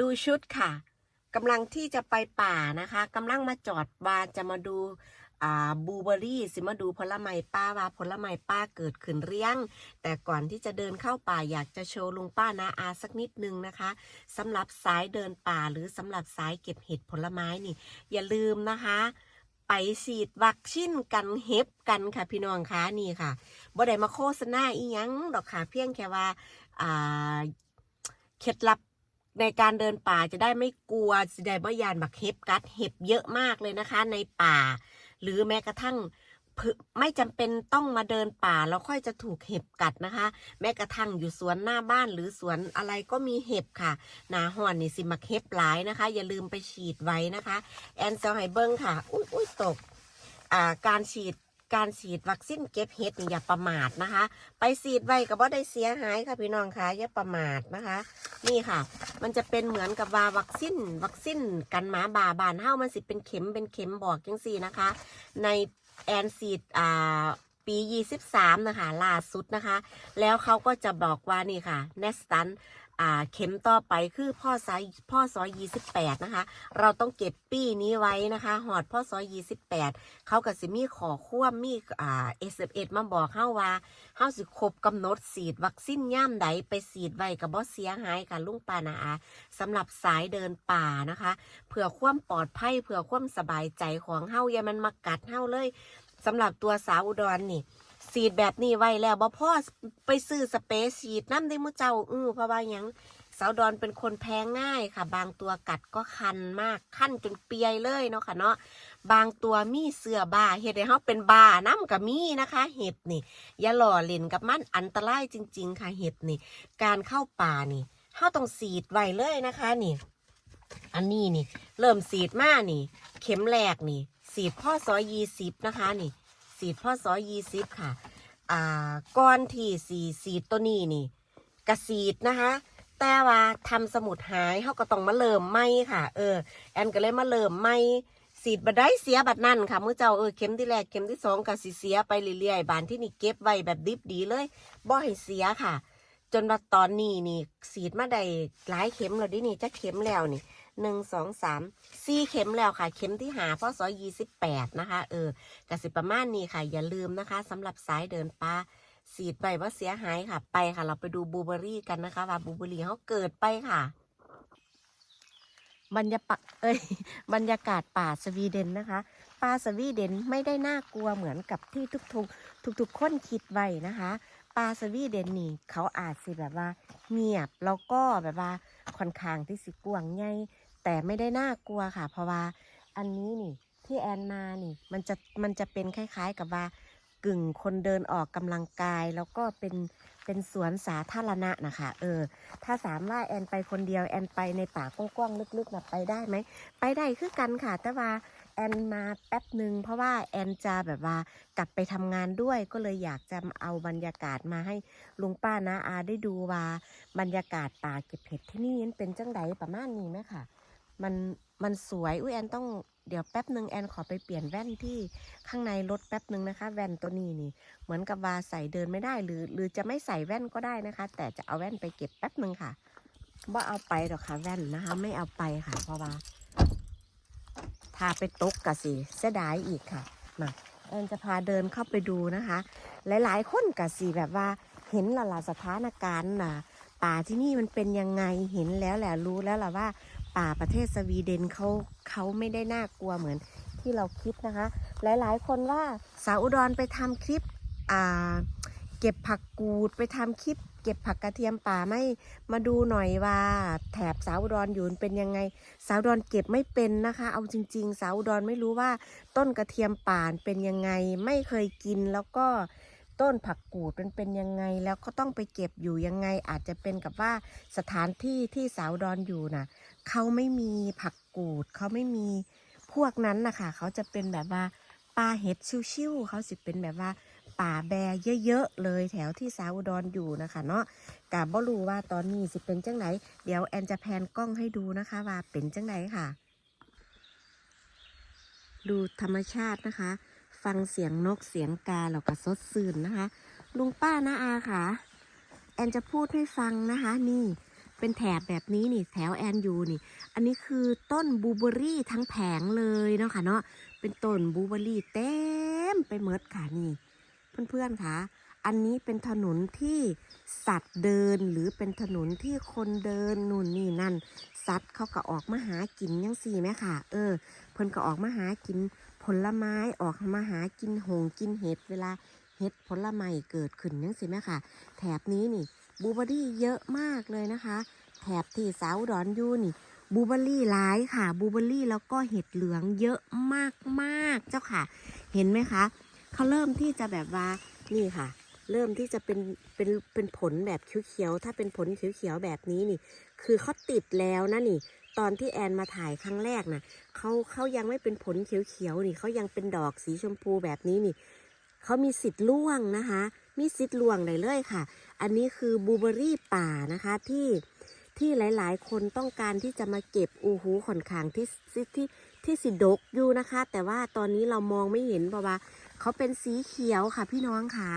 ดูชุดค่ะกำลังที่จะไปป่านะคะกำลังมาจอดบานจะมาดูบูเบอร์รี่สิมาดูผลไม้ป้าว่าผลไม้ป้าเกิดขึ้นเรียง แต่ก่อนที่จะเดินเข้าป่าอยากจะโชว์ลุงป้านาอาสักนิดนึงนะคะสำหรับสายเดินป่าหรือสำหรับสายเก็บเห็ดผลไม้นี่ อย่าลืมนะคะ ไปฉีดวัคซีนกันเห็บกันค่ะพี่น้องคะนี่ค่ะบ่ได้มาโฆษณาอีหยังดอกค่ะเพียงแค่ว่าเคล็ดลับ ในการเดินป่าจะได้ไม่กลัวสิได้บ่ยานบักเห็บกัดเห็บเยอะมากเลยนะคะ ในป่า หรือแม้กระทั่งไม่จำเป็นต้องมาเดินป่าแล้วค่อยจะถูกเห็บกัดนะคะ แม้กระทั่งอยู่สวนหน้าบ้านหรือสวนอะไรก็มีเห็บค่ะ หนาห่อนนี่สิมักเห็บหลายนะคะ อย่าลืมไปฉีดไว้นะคะ แอนเซลไฮเบิงค่ะ อุ้ยอุ้ยตก อ่าการฉีด การฉีดวัคซีนเก็บเห็ดอย่าประมาทนะคะ ไปฉีดไว้ก็บ่ได้เสียหายค่ะพี่น้องคะอย่าประมาทนะคะ นี่ค่ะ มันจะเป็นเหมือนกับว่าวัคซีนวัคซีนกันหมาบาบานเฮ้ามันสิเป็นเข็มเป็นเข็มบอกจังซี่นะคะ ในแอนซีดอ่าปี 23 นะคะล่าสุดนะคะ แล้วเขาก็จะบอกว่านี่ค่ะเนสตัน เข็มต่อไปคือพ่อซอยพ่อซอย28นะคะ เราต้องเก็บปี้นี้ไว้นะคะหอดพ่อซอย28เขาก็สิมีขอควมมีอ่า SMS มาบอกเฮาว่าเฮาสิครบกำหนดฉีดวัคซีนย่ามใดไปฉีดไว้กับบ่เสียหายค่ะลุงปานาอาสำหรับสายเดินป่านะคะเพื่อความปลอดภัยเพื่อความสบายใจของเฮาอย่ามันมากัดเฮาเลยสำหรับตัวสาวอุดรนี่ ฉีดแบบนี้ไว้แล้วบ่พ่อไปซื้อสเปรย์ฉีดน้ำได้มุเจ้าอื้อเพราะว่ายังสาวอุดรเป็นคนแพ้ง่ายค่ะ บางตัวกัดก็คันมากคันจนเปียยเลยเนาะค่ะเนาะบางตัวมีเสือบาเห็ดให้เฮาเป็นบาน้ำกับมีนะคะ เห็บนี่อย่าหล่อเล่นกับมันอันตรายจริง ๆ ค่ะเห็บนี่ การเข้าป่านี่เฮาต้องฉีดไว้เลยนะคะนี่ อันนี้นี่ เริ่มสีดมานี่ เข็มแรกนี่ สีดพ่อซอยยี่สิบนะคะนี่ สีดพ่อซอยยี่สิบค่ะ อ่าก้อนที่สีสีดตัวนี้นี่กระสีดนะคะ แต่ว่าทำสมุดหายเขาก็ต้องมาเริ่มไหมค่ะ เออ แอนก็เลยมาเริ่มไหมสีดบัดได้เสียบัดนั่นค่ะเมื่อเจ้าเออเข็มที่แรกเข็มที่สองก็สีเสียไปเรื่อยๆบานที่นี่เก็บไว้แบบดิบดีเลยบ่ให้เสียค่ะ จนว่าตอนนี้นี่สีดมาได้หลายเข็มแล้วดินี่จะเข็มแล้วนี่หนึ่งสองสามสี่เข็มแล้วค่ะ เข็มที่หาพ่อซอยยี่สิบแปดนะคะ เออกสิประมาณนี้ค่ะ อย่าลืมนะคะสำหรับสายเดินป่าสีดไปว่าเสียหายค่ะ ไปค่ะ เราไปดูบูเบอรี่กันนะคะ ว่าบูเบอรี่เขาเกิดไปค่ะบรรยากาศเอ้ยบรรยากาศป่าสวีเดนนะคะ ป่าสวีเดนไม่ได้น่ากลัวเหมือนกับที่ทุกทุกทุกทุกๆคนคิดไว้นะคะาสวีเดนนี่เขาอาจสิแบบว่า เงียบแล้วก็แบบว่าค่อนข้างที่สิกวางใหญ่แต่ไม่ได้น่ากลัวค่ะ เพราะว่าอันนี้นี่ที่แอนมานี่ มันจะมันจะเป็นคล้าย ๆ กับว่ากึ่งคนเดินออกกำลังกาย แล้วก็เป็น เป็นสวนสาธารณะนะคะ เออ ถ้าสามว่าแอนไปคนเดียวแอนไปในป่ากว้างๆลึกๆนะไปได้ไหม ไปได้คือกันค่ะ แต่ว่าแอนมาแป๊บหนึ่งเพราะว่าแอนจะแบบว่ากลับไปทำงานด้วยก็เลยอยากจะเอาบรรยากาศมาให้ลุงป้านะอาได้ดูว่า บรรยากาศป่าเก็บเห็ดที่นี่เป็นจังไดประมาณนี้ไหมค่ะ มันมันสวยอุ้ยแอนต้อง เดี๋ยวแป๊บหนึ่งแอนขอไปเปลี่ยนแว่นที่ข้างในรถแป๊บหนึ่งนะคะ แว่นตัวนี้นี่ เหมือนกับว่าใส่เดินไม่ได้หรือ หรือจะไม่ใส่แว่นก็ได้นะคะ แต่จะเอาแว่นไปเก็บแป๊บหนึ่งค่ะว่าเอาไปหรอกค่ะแว่นนะคะ ไม่เอาไปค่ะ เพราะว่าถ้าไปตกกะสิเสียดายอีกค่ะมาแอนจะพาเดินเข้าไปดูนะคะ หลาย ๆ คนกะสิแบบว่าเห็นละละสถานการณ์น่ะป่าที่นี่มันเป็นยังไงเห็นแล้วแหละรู้แล้วล่ะว่า ป่าประเทศสวีเดนเขาเขาไม่ได้น่ากลัวเหมือนที่เราคิดนะคะ หลายๆ คนว่าสาวอุดรไปทำคลิปอ่าเก็บผักกูดไปทำคลิป เก็บผักกระเทียมป่าไม่มาดูหน่อยว่า แถบสาวอุดรอยู่เป็นยังไง สาวอุดรเก็บไม่เป็นนะคะ เอาจริง ๆ สาวอุดรไม่รู้ว่าต้นกระเทียมป่านเป็นยังไง ไม่เคยกินแล้วก็ ต้นผักกูดมันเป็นยังไง แล้วก็ต้องไปเก็บอยู่ยังไง อาจจะเป็นกับว่าสถานที่ที่สาวดอุดรอยู่น่ะเขาไม่มีผักกูดเขาไม่มีพวกนั้นนะคะเขาจะเป็นแบบว่าป่าเห็ดชิวๆเขาสิเป็นแบบว่าป่าแบเยอะๆเลยแถวที่สาวอุดรอยู่นะคะเนาะกาบ่รู้ว่าตอนนี้สิเป็นจังไหนเดี๋ยวแอนจะแพนกล้องให้ดูนะคะ ว่าเป็นจังไหนค่ะ ดูธรรมชาตินะคะ ฟังเสียงนกเสียงกาแล้วก็สดสื่นนะคะ ลุงป้านะอาค่ะ แอนจะพูดให้ฟังนะคะ นี่เป็นแถบแบบนี้นี่แถวแอนยูนี่ อันนี้คือต้นบูเบอรี่ทั้งแผงเลยเนาะค่ะเนาะเป็นต้นบูเบอรี่เต็มไปหมดค่ะนี่ เพื่อนๆค่ะ อันนี้เป็นถนนที่สัตว์เดินหรือเป็นถนนที่คนเดินนู่นนี่นั่น สัตว์เขาก็ออกมาหากินยังสี่ไหมค่ะ เออ พิ่นก็ออกมาหากินผลไม้ออกมาหากินหงกินเห็ดเวลาเห็ดผลไม้เกิดขึ้นยังสิไหมค่ะ แถบนี้นี่บูเบอรี่เยอะมากเลยนะคะ แถบที่สาวดอนยูนี่บูเบอรี่หลายค่ะบูเบอรี่แล้วก็เห็ดเหลืองเยอะมากมากๆเจ้าค่ะ เห็นไหมคะเขาเริ่มที่จะแบบว่านี่ค่ะ เริ่มที่จะเป็นเป็นเป็นผลแบบเขียวๆถ้าเป็นผลเขียวๆแบบนี้นี่ คือเขาติดแล้วนะนี่ ตอนที่แอนมาถ่ายครั้งแรกนะเขาเขายังไม่เป็นผลเขียวๆนี่เขายังเป็นดอกสีชมพูแบบนี้นี่เขามีสิทธิ์ล่วงนะคะ มีสิทธิ์ล่วงได้เลยค่ะ อันนี้คือบูเบอรี่ป่านะคะที่ที่หลาย ๆ คนต้องการที่จะมาเก็บอูหูขอนขางที่ที่ที่ที่สิดกอยู่นะคะ แต่ว่าตอนนี้เรามองไม่เห็นเพราะว่า เขาเป็นสีเขียวค่ะ พี่น้องค่ะ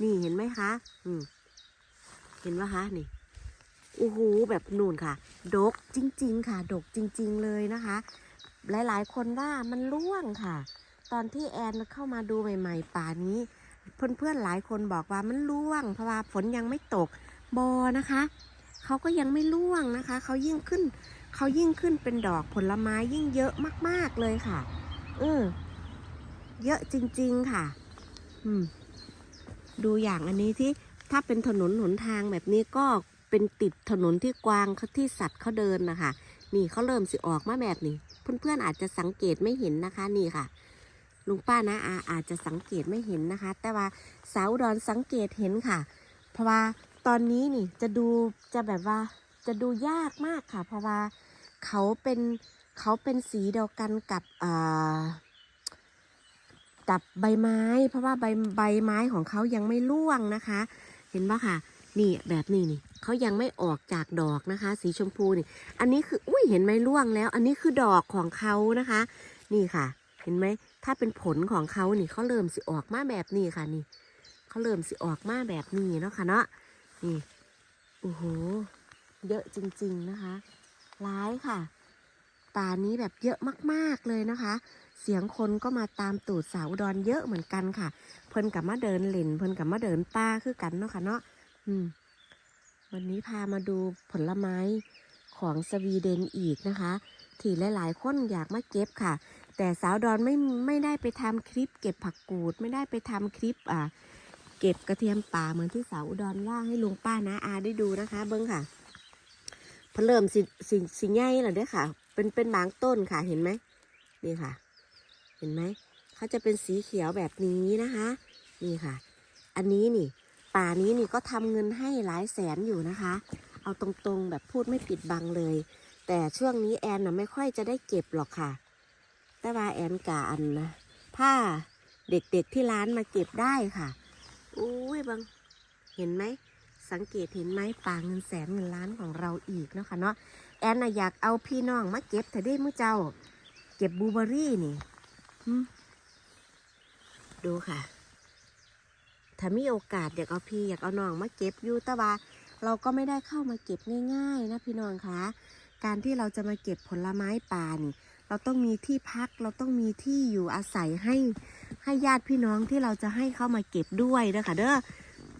นี่เห็นไหมคะอืมเห็นไหมคะนี่โอ้โหแบบนูนค่ะ ดกจริง ๆ ค่ะ ดกจริง ๆ เลยนะคะ หลายๆ คนว่ามันร่วงค่ะ ตอนที่แอนเข้ามาดูใหม่ ๆ ป่านี้ เพื่อนๆหลายคนบอกว่ามันร่วง เพราะว่าฝนยังไม่ตกบอนะคะเขาก็ยังไม่ร่วงนะคะเขายิ่งขึ้นเขายิ่งขึ้นเป็นดอกผลไม้ยิ่งเยอะมาก ๆเลยค่ะ เออ เยอะจริง ๆ ค่ะ อืม ดูอย่างอันนี้ที่ถ้าเป็นถนนหนทางแบบนี้ก็เป็นติดถนนที่กว้างเขาที่สัตว์เขาเดินนะคะ นี่เขาเริ่มสิออกมาแบบนี้ เพื่อนๆอาจจะสังเกตไม่เห็นนะคะ นี่ค่ะ ลุงป้านะอาอาจจะสังเกตไม่เห็นนะคะ แต่ว่าสาวดอนสังเกตเห็นค่ะ เพราะว่าตอนนี้นี่จะดูจะแบบว่าจะดูยากมากค่ะ เพราะว่าเขาเป็นเขาเป็นสีเดียวกันกับอ่า กับใบไม้ เพราะว่าใบใบไม้ของเขายังไม่ร่วงนะคะ เห็นปะค่ะนี่แบบนี้นี่เขายังไม่ออกจากดอกนะคะ สีชมพูนี่ อันนี้คืออุ้ยเห็นไหมร่วงแล้ว อันนี้คือดอกของเขานะคะ นี่ค่ะ เห็นไหมถ้าเป็นผลของเขานี่เขาเริ่มสิออกมาแบบนี้ค่ะนี่เขาเริ่มสิออกมาแบบนี้เนาะค่ะเนาะนี่โอ้โหเยอะจริง ๆนะคะ ร้ายค่ะป่านี้แบบเยอะมากๆเลยนะคะ เสียงคนก็มาตามตูดสาวอุดอนเยอะเหมือนกันค่ะ เพิ่นกับมาเดินเล่นเพิ่นกับมาเดินป่าคือกันเนาะค่ะเนาะอืม วันนี้พามาดูผลไม้ของสวีเดนอีกนะคะ ที่หลายๆคนอยากมาเก็บค่ะ แต่สาวดอนไม่ไม่ได้ไปทำคลิป เก็บผักกูด ไม่ได้ไปทำคลิปอ่าเก็บกระเทียมป่าเหมือนที่สาวอุดรว่าให้ลุงป้านะอาได้ดูนะคะ เบิ้งค่ะเพนเริ่มสิสิสิใหญ่แล้วเด้อค่ะ เป็นเป็นบางต้นค่ะเห็นไหมนี่ค่ะ เห็นไหมเขาจะเป็นสีเขียวแบบนี้นะคะ นี่ค่ะ อันนี้นี่ป่านี้นี่ก็ทำเงินให้หลายแสนอยู่นะคะ เอาตรงๆแบบพูดไม่ปิดบังเลย แต่ช่วงนี้แอนน่ะไม่ค่อยจะได้เก็บหรอกค่ะ แต่ว่าแอนกาอันนะผ้าเด็กๆที่ร้านมาเก็บได้ค่ะอุ้ยบังเห็นไหมสังเกตเห็นไหมป่าเงินแสนเงินล้านของเราอีกเนาะค่ะเนาะแอนน่ะอยากเอาพี่น้องมาเก็บแต่ได้เมื้อเจ้า เก็บบูเบอรี่นี่ ดูค่ะ ถ้ามีโอกาสอยากเอาพี่อยากเอาน้องมาเก็บอยู่ต่ว่าเราก็ไม่ได้เข้ามาเก็บง่ายๆ นะพี่น้องคะการที่เราจะมาเก็บผลไม้ป่านี่ เราต้องมีที่พักเราต้องมีที่อยู่อาศัยให้ให้ญาติพี่น้องที่เราจะให้เข้ามาเก็บด้วยนะคะเด้อ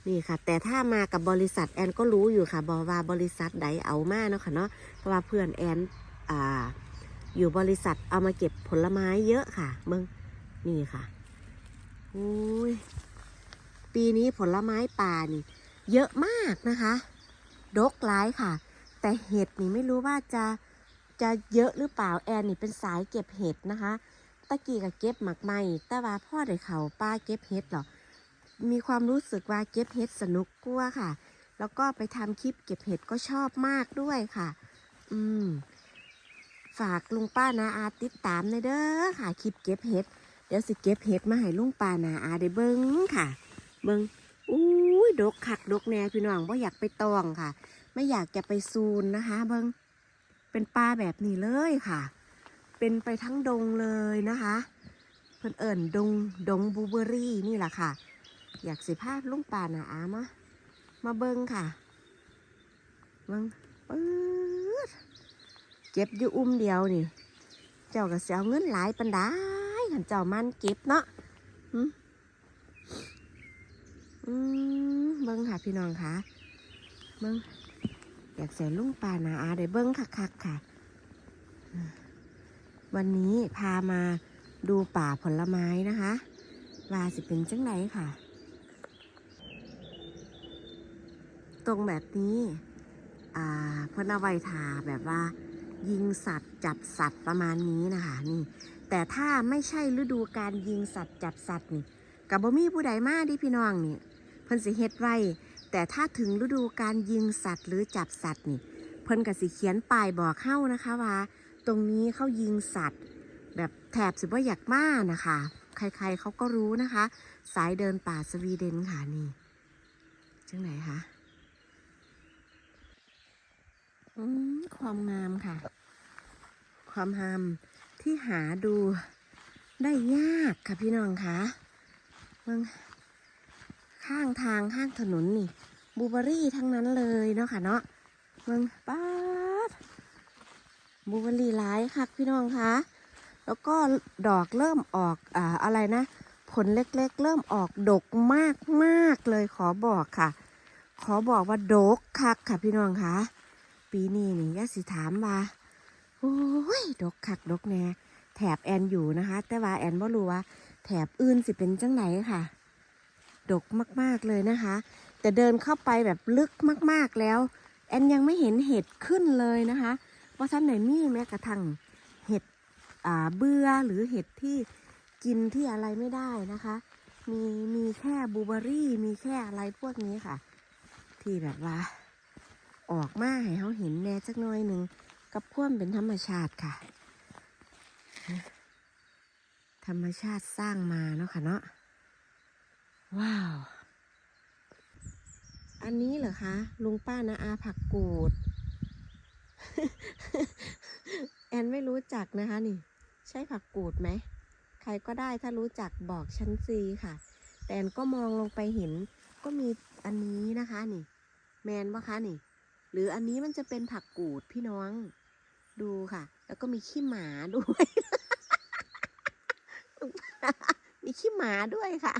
นี่ค่ะ แต่ถ้ามากับบริษัทแอนก็รู้อยู่ค่ะบอว่าบริษัทใดเอามาเนาะค่ะเนาะเพราะว่าเพื่อนแอนอ่า อยู่บริษัทเอามาเก็บผลไม้เยอะค่ะเบิ้งนี่ค่ะอุ้ยปีนี้ผลไม้ป่านี่ เยอะมากนะคะดกหลายค่ะ แต่เห็ดนี่ไม่รู้ว่าจะจะเยอะหรือเปล่าแอนนี่เป็นสายเก็บเห็ดนะคะตะกี้กับเก็บหมักไหมแต่ว่าพ่อได้เขาป้าเก็บเห็ดหรอมีความรู้สึกว่าเก็บเห็ดสนุกกว่าค่ะ แล้วก็ไปทำคลิปเก็บเห็ดก็ชอบมากด้วยค่ะ อืม ฝากลุงป้านาอาติดตามในอยเด้อค่ะคลิปเก็บเห็ด เดี๋ยวสิเก็บเห็ดมาให้ลุงป้านาอาได้เบิ้งค่ะ เบิงอุ้ยดกคักดกแน่พี่น้องว่าอยากไปตองค่ะ ไม่อยากจะไปซูนนะคะ เบิงเป็นปลาแบบนี้เลยค่ะ เป็นไปทั้งดงเลยนะคะเพิ่นเอิ่นดงดงบูเบอรี่นี่แหละค่ะ อยากสิพาลุงป่านาอามามาเบิงค่ะเบิงปื๊ เก็บอยู่อุ้มเดียวนี่ เจ้าก็เสียเงินหลายปันได้ขันเจ้ามันเก็บเนาะอืมเบิ้งค่ะพี่น้องค่ะเบิ้งอยากใส่ลุงปลานาอาได้เบิ้งคักๆค่ะ วันนี้พามาดูป่าผลไม้นะคะว่าสิเป็นจังไหนค่ะ ตรงแบบนี้ อ่าพอนเอาไว้ทาแบบว่า ยิงสัตว์จับสัตว์ประมาณนี้นะคะนี่ แต่ถ้าไม่ใช่ฤดูการยิงสัตว์จับสัตว์นี่กับบ่มีผู้ใดมาดิพี่น้องนี่เพิ่นสิเฮ็ดไว้ แต่ถ้าถึงฤดูการยิงสัตว์หรือจับสัตว์นี่ เพิ่นก็สิเขียนป้ายบอกเข้านะคะว่า ตรงนี้เขายิงสัตว์ แบบแถบสิบ่อยากมานะคะ ใครๆเขาก็รู้นะคะ สายเดินป่าสวีเดนค่ะนี่จังไหนคะ อืมความงามค่ะ ความงามที่หาดูได้ยากค่ะพี่น้องคะเมืองข้างทางข้างถนนนี่บูเบอรี่ทั้งนั้นเลยเนาะค่ะเนาะเมืองป้าดบูเบอรี่หลายค่ะพี่น้องคะแล้วก็ดอกเริ่มออกอ่าอะไรนะ ผลเล็กๆ เริ่มออกดกมากมากๆเลยขอบอกค่ะ ขอบอกว่าดกคักค่ะพี่น้องคะ ปีนี้นี่ยาสิถามว่าโอ้ยดกคักดกแน่แถบแอนอยู่นะคะ แต่ว่าแอนว่รู้ว่า แถบอื่นสิเป็นจังไหนค่ะ ดกมากๆเลยนะคะ แต่เดินเข้าไปแบบลึกมากๆแล้ว แอนยังไม่เห็นเห็ดขึ้นเลยนะคะว่าท่านไหนมีแม้กระทั่งเห็ดอ่าเบื่อหรือเห็ดที่กินที่อะไรไม่ได้นะคะ มีมีแค่บูเบอรี่ มีแค่อะไรพวกนี้ค่ะ ที่แบบว่า ออกมาให้เขาเห็นแน่จักหน่อยหนึ่งกับพ่วมเป็นธรรมชาติค่ะ ธรรมชาติสร้างมาเนาะค่ะเนาะว้าว อันนี้เหรอคะลุงป้านาอาผักกูด แอนไม่รู้จักนะคะนี่ ใช่ผักกูดไหม ใครก็ได้ถ้ารู้จักบอกชั้นซีค่ะ แต่แอนก็มองลงไปเห็นก็มีอันนี้นะคะนี่ แมนปะคะนี่ หรืออันนี้มันจะเป็นผักกูดพี่น้อง ดูค่ะ แล้วก็มีขี้หมาด้วย มีขี้หมาด้วยค่ะ